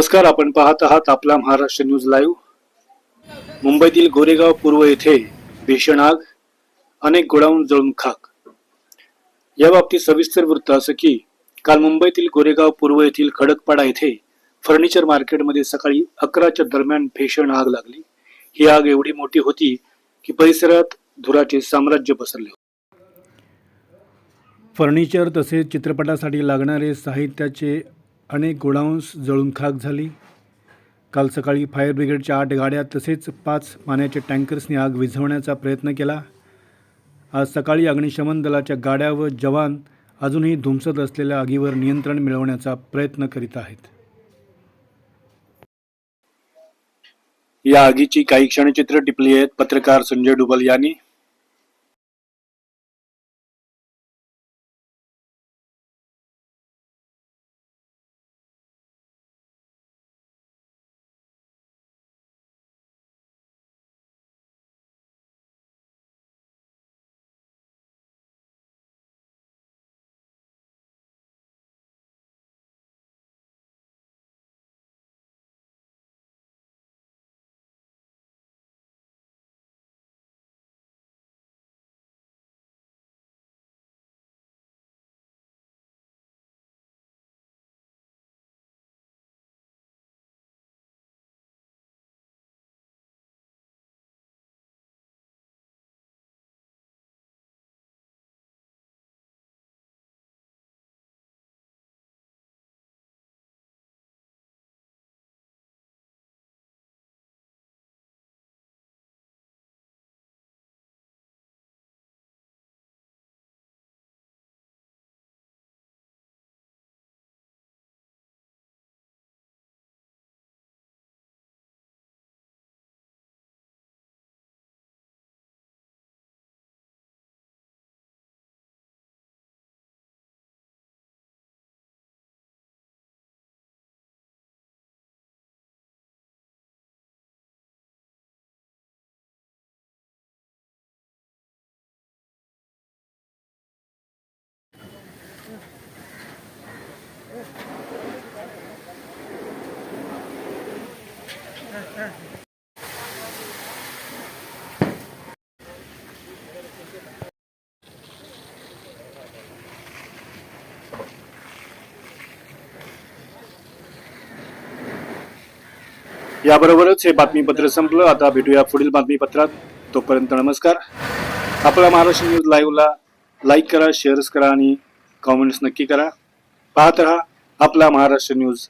नमस्कार आपण पाहत आहात आपला महाराष्ट्र न्यूज लाईव्ह. मुंबईतील गोरेगाव पूर्व येथे भीषण आग अनेक गोडाऊन जळून खाक. या बाबतीत सविस्तर वृत्त असं की काल मुंबईतील गोरेगाव पूर्व येथील खडकपाडा येथे फर्निचर मार्केटमध्ये सकाळी अकराच्या दरम्यान भीषण आग लागली. ही आग एवढी मोठी होती की परिसरात धुराचे साम्राज्य पसरले फर्निचर तसेच चित्रपटासाठी लागणारे साहित्याचे अनेक गोडाऊन्स जळून खाक झाली. काल सकाळी फायर ब्रिगेडच्या आठ गाड्या तसेच पाच पाण्याच्या टँकर्सनी आग विझवण्याचा प्रयत्न केला. आज सकाळी अग्निशमन दलाच्या गाड्या व जवान अजूनही धुमसत असलेल्या आगीवर नियंत्रण मिळवण्याचा प्रयत्न करीत आहेत. या आगीची काही क्षणचित्र टिपली आहेत पत्रकार संजय डुबल यांनी. याबरोबरच हे बातमीपत्र संपलं. आता भेटूया पुढील बातमीपत्रात. तोपर्यंत नमस्कार. आपला महाराष्ट्र न्यूज लाईव्हला लाईक करा शेअर्स करा आणि कॉमेंट्स नक्की करा. पाहत रहा आपला महाराष्ट्र न्यूज.